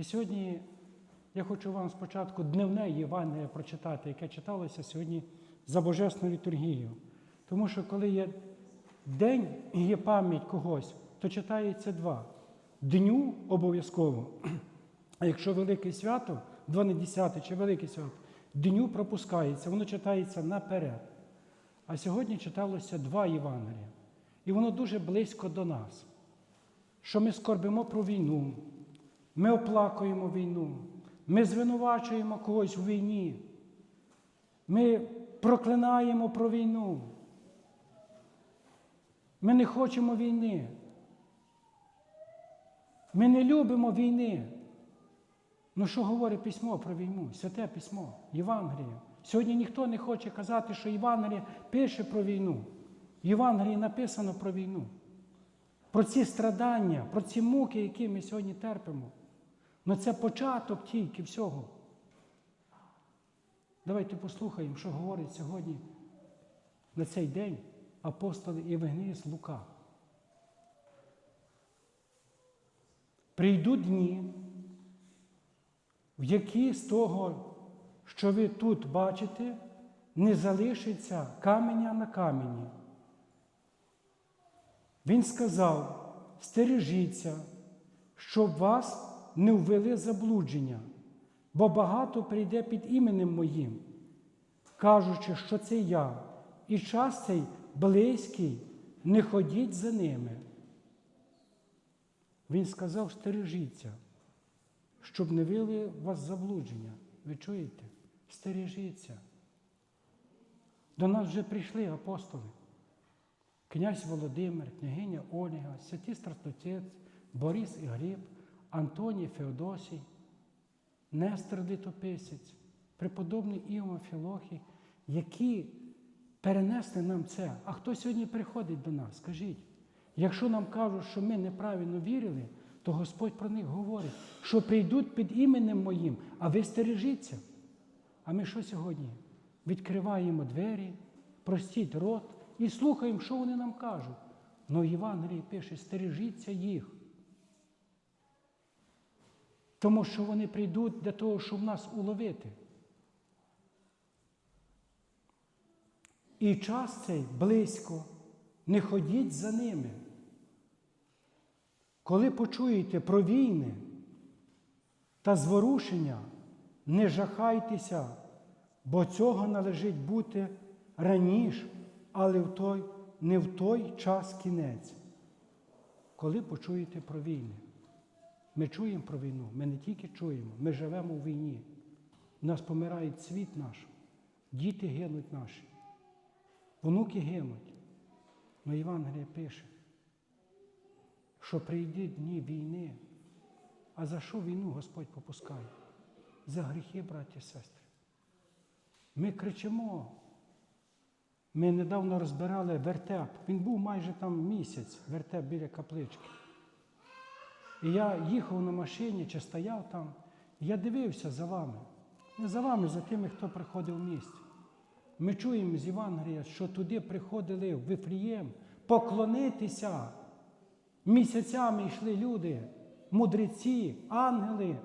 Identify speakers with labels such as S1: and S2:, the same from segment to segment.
S1: І сьогодні я хочу вам спочатку дневне Євангеліє прочитати, яке читалося сьогодні за Божественною літургією. Тому що коли є день і є пам'ять когось, то читається два. Дню обов'язково. А якщо велике свято, 12 чи велике свято, дню пропускається, воно читається наперед. А сьогодні читалося два Євангелія. І воно дуже близько до нас. Що ми скорбимо про війну, ми оплакуємо війну, ми звинувачуємо когось у війні, ми проклинаємо про війну. Ми не хочемо війни. Ми не любимо війни. Ну що говорить письмо про війну? Святе письмо, Євангеліє. Сьогодні ніхто не хоче казати, що Євангеліє пише про війну. В Євангелії написано про війну, про ці страдання, про ці муки, які ми сьогодні терпимо. Ну це початок тільки всього. Давайте послухаємо, що говорить сьогодні на цей день апостоли Євгеній Лука. Прийдуть дні, в які з того, що ви тут бачите, не залишиться каменя на камені. Він сказав: стережіться, щоб вас не ввели заблудження, бо багато прийде під іменем моїм, кажучи, що це я, і час цей близький, не ходіть за ними. Він сказав, стережіться, щоб не вели вас заблудження. Ви чуєте? Стережіться. До нас вже прийшли апостоли. Князь Володимир, княгиня Ольга, святий Стратотець, Борис і Гліб, Антоній Феодосій, Нестор Літописець, преподобний Іома Філохій, які перенесли нам це. А хто сьогодні приходить до нас? Скажіть. Якщо нам кажуть, що ми неправильно вірили, то Господь про них говорить, що прийдуть під іменем моїм, а ви стережіться. А ми що сьогодні? Відкриваємо двері, простіть рот і слухаємо, що вони нам кажуть. Ну Євангеліє пише, стережіться їх. Тому що вони прийдуть для того, щоб нас уловити. І час цей близько. Не ходіть за ними. Коли почуєте про війни та зворушення, не жахайтеся, бо цього належить бути раніше, але в той, не в той час кінець. Коли почуєте про війни, ми чуємо про війну, ми не тільки чуємо, ми живемо в війні. У нас помирає світ наш, діти гинуть наші, внуки гинуть. Но Євангеліє пише, що прийдуть дні війни. А за що війну Господь попускає? За гріхи, браті і сестри. Ми кричимо. Ми недавно розбирали вертеп. Він був майже там місяць, вертеп біля каплички. І я їхав на машині чи стояв там, і я дивився за вами. Не за вами, за тими, хто приходив в місті. Ми чуємо з Євангелія, що туди приходили в Вифлієм поклонитися. Місяцями йшли люди, мудреці, ангели,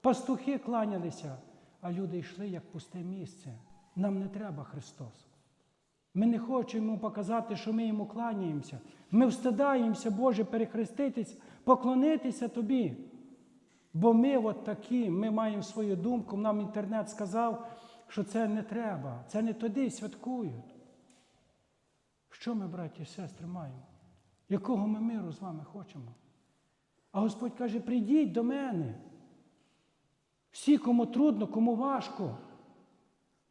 S1: пастухи кланялися, а люди йшли як пусте місце. Нам не треба Христос. Ми не хочемо показати, що ми йому кланяємося. Ми встидаємося, Боже, перехреститись, поклонитися Тобі. Бо ми от такі, ми маємо свою думку, нам інтернет сказав, що це не треба, це не туди святкують. Що ми, браті і сестри, маємо? Якого ми миру з вами хочемо? А Господь каже, прийдіть до мене. Всі, кому трудно, кому важко.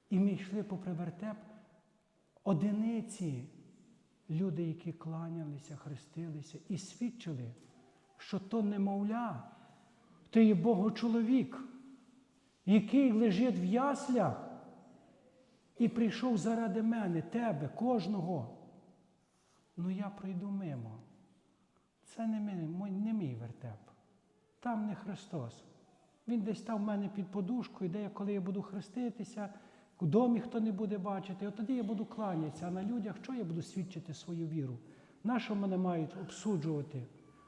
S1: І ми йшли попри вертеп одиниці, люди, які кланялися, хрестилися і свідчили, що то немовля, то є Богочоловік, який лежить в яслях і прийшов заради мене, тебе, кожного. Ну я пройду мимо. Це не мій, не мій вертеп. Там не Христос. Він десь там в мене під подушкою, де я, коли я буду хреститися, в домі хто не буде бачити, от тоді я буду кланятися, а на людях що я буду свідчити свою віру? Нащо мене мають обсуджувати?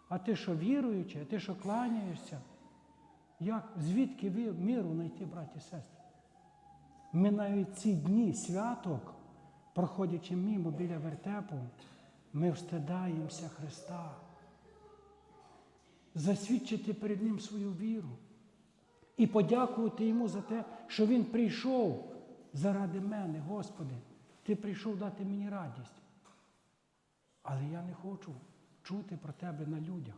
S1: А ти що віруючи, а ти що кланяєшся? Як, звідки ви миру знайти, браті і сестри? Ми навіть ці дні святок, проходячи мимо біля вертепу, ми встидаємося Христа. Засвідчити перед Ним свою віру і подякувати Йому за те, що Він прийшов заради мене, Господи. Ти прийшов дати мені радість. Але я не хочу чути про Тебе на людях.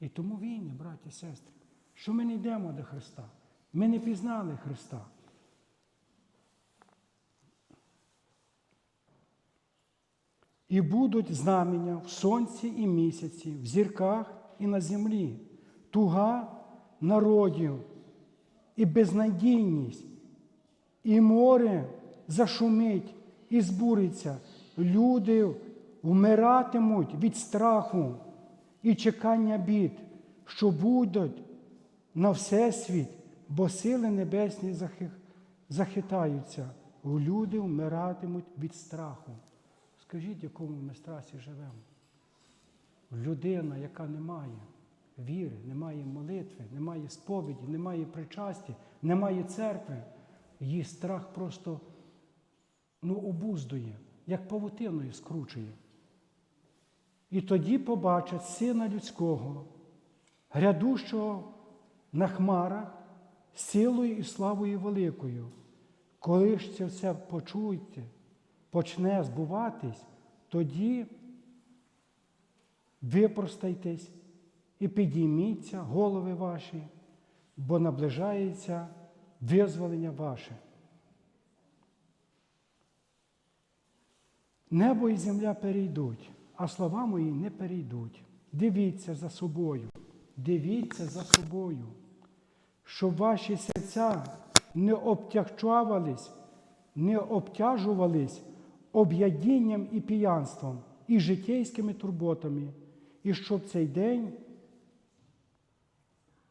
S1: І тому війни, браті і сестри, що ми не йдемо до Христа. Ми не пізнали Христа. І будуть знамення в сонці і місяці, в зірках і на землі, туга народів і безнадійність, і море зашумить і збуриться. Люди вмиратимуть від страху і чекання бід, що будуть на всесвіт, бо сили небесні захитаються. Люди вмиратимуть від страху. Скажіть, якому ми страсі живемо? Людина, яка не має віри, не має молитви, не має сповіді, не має причасті, не має церкви, її страх просто ну, обуздує, як павутиною скручує. І тоді побачать сина людського, грядущого на хмарах, силою і славою великою. Коли ж це все почуєте, почне збуватись, тоді випростайтесь і підійміться, голови ваші, бо наближається визволення ваше. Небо і земля перейдуть, а слова мої не перейдуть. Дивіться за собою, дивіться за собою, щоб ваші серця не обтягчувались, не обтяжувались об'ядінням і п'янством, і житейськими турботами, і щоб цей день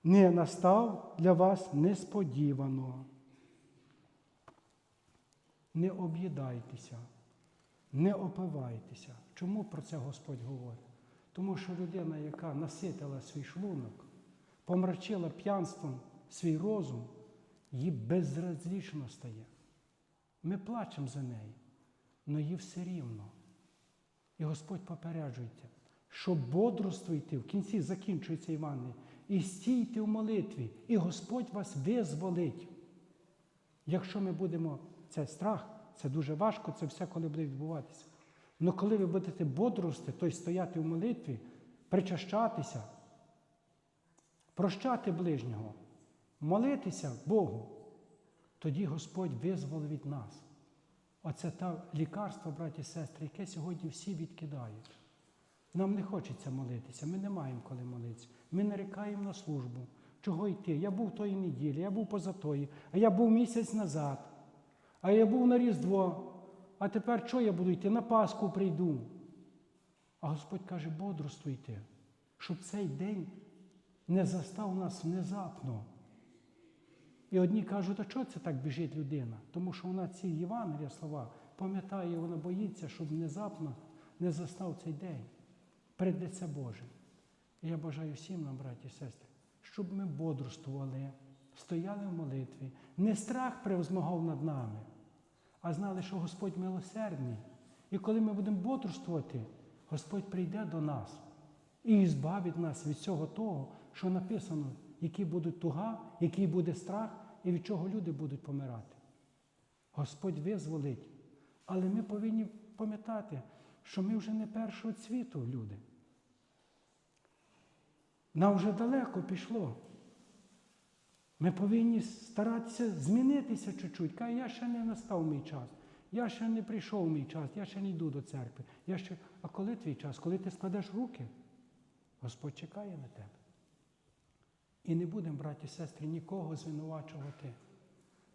S1: не настав для вас несподівано. Не об'їдайтеся, не опивайтеся. Чому про це Господь говорить? Тому що людина, яка наситила свій шлунок, помрачила п'янством свій розум, їй безразлічно стає. Ми плачемо за неї, але їй все рівно. І Господь попереджується, що бодрствуйте, в кінці закінчується Іван, і стійте в молитві, і Господь вас визволить. Якщо ми будемо, це страх, це дуже важко, це все коли буде відбуватися. Але коли ви будете бодрости, тобто стояти в молитві, причащатися, прощати ближнього, молитися Богу, тоді Господь визволить від нас. Оце те лікарство, браті і сестри, яке сьогодні всі відкидають. Нам не хочеться молитися, ми не маємо коли молитися. Ми нарікаємо на службу. Чого йти? Я був тої неділі, я був поза тої, а я був місяць назад, а я був на Різдво. А тепер що я буду йти? На Пасху прийду. А Господь каже, бодрствуйте, щоб цей день не застав нас внезапно. І одні кажуть, а чого це так біжить людина? Тому що вона ці Євангелія слова пам'ятає, вона боїться, щоб внезапно не застав цей день лице Боже. І я бажаю всім нам, браті і сестри, щоб ми бодрствували, стояли в молитві, не страх превозмагав над нами, а знали, що Господь милосердний. І коли ми будемо бодрствувати, Господь прийде до нас і збавить нас від всього того, що написано, які будуть туга, який буде страх і від чого люди будуть помирати. Господь визволить. Але ми повинні пам'ятати, що ми вже не першого цвіту люди. Нам вже далеко пішло. Ми повинні старатися змінитися чуть-чуть. Каже, я ще не настав мій час, я ще не прийшов мій час, я ще не йду до церкви. Я ще... А коли твій час? Коли ти складеш руки, Господь чекає на тебе. І не будемо, браті і сестри, нікого звинувачувати.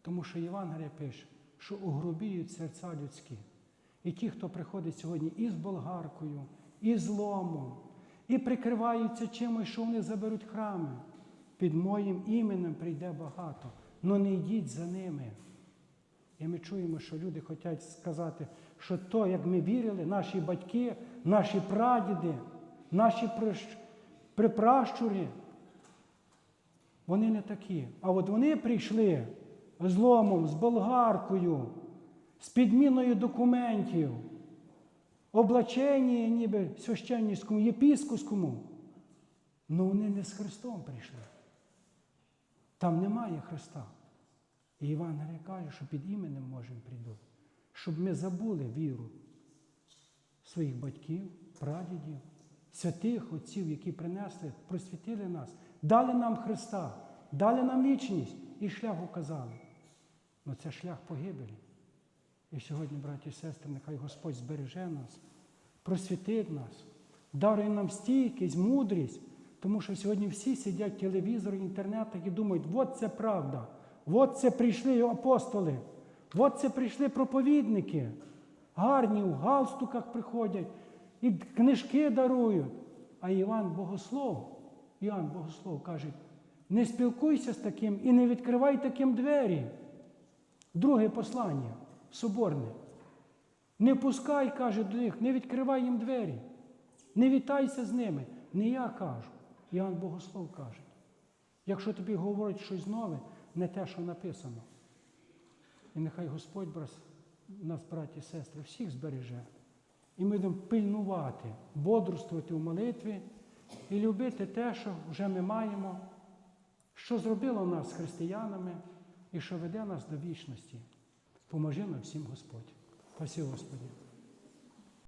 S1: Тому що Євангелія пише, що угробіють серця людські. І ті, хто приходить сьогодні і з болгаркою, і з ломом, і прикриваються чимось, що вони заберуть храми. Під моїм іменем прийде багато, але не йдіть за ними. І ми чуємо, що люди хочуть сказати, що то, як ми вірили, наші батьки, наші прадіди, наші припращури, Вони не такі. А от вони прийшли з ломом, з болгаркою, з підміною документів, облачені ніби священницькому, єпіскопському. Ну вони не з Христом прийшли. Там немає Христа. І Євангеліє каже, що під іменем можемо прийду, щоб ми забули віру своїх батьків, прадідів, святих отців, які принесли, просвітили нас, дали нам Христа, дали нам вічність і шлях указали. Ну це шлях погибелі. І сьогодні, браті і сестри, нехай Господь збереже нас, просвітить нас, дарує нам стійкість, мудрість, тому що сьогодні всі сидять в телевізорі, інтернетах і думають, от це правда, от це прийшли апостоли, от це прийшли проповідники. Гарні в галстуках приходять і книжки дарують. А Іван Богослов, Іоанн Богослов каже, не спілкуйся з таким і не відкривай таким двері. Друге послання соборне. Не пускай, каже до них, не відкривай їм двері. Не вітайся з ними. Не я кажу. Іоанн Богослов каже. Якщо тобі говорять щось нове, не те, що написано. І нехай Господь нас, браті і сестри, всіх збереже. І ми будемо пильнувати, бодрствувати в молитві і любити те, що вже ми маємо, що зробило нас християнами і що веде нас до вічності. Поможи нам всім Господь. Спасибо, Господи.